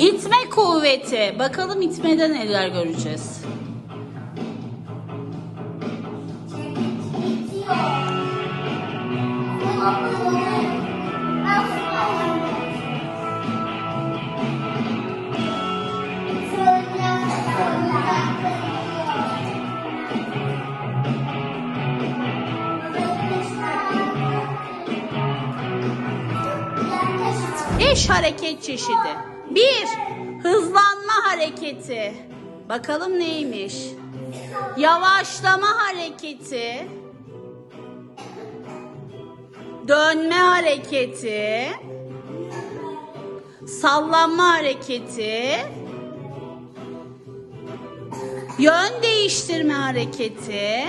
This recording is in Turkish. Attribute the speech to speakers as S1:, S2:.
S1: İtme kuvveti. Bakalım itmede neler göreceğiz. Beş hareket çeşidi. Bir, hızlanma hareketi. Bakalım neymiş? Yavaşlama hareketi. Dönme hareketi. Sallanma hareketi. Yön değiştirme hareketi.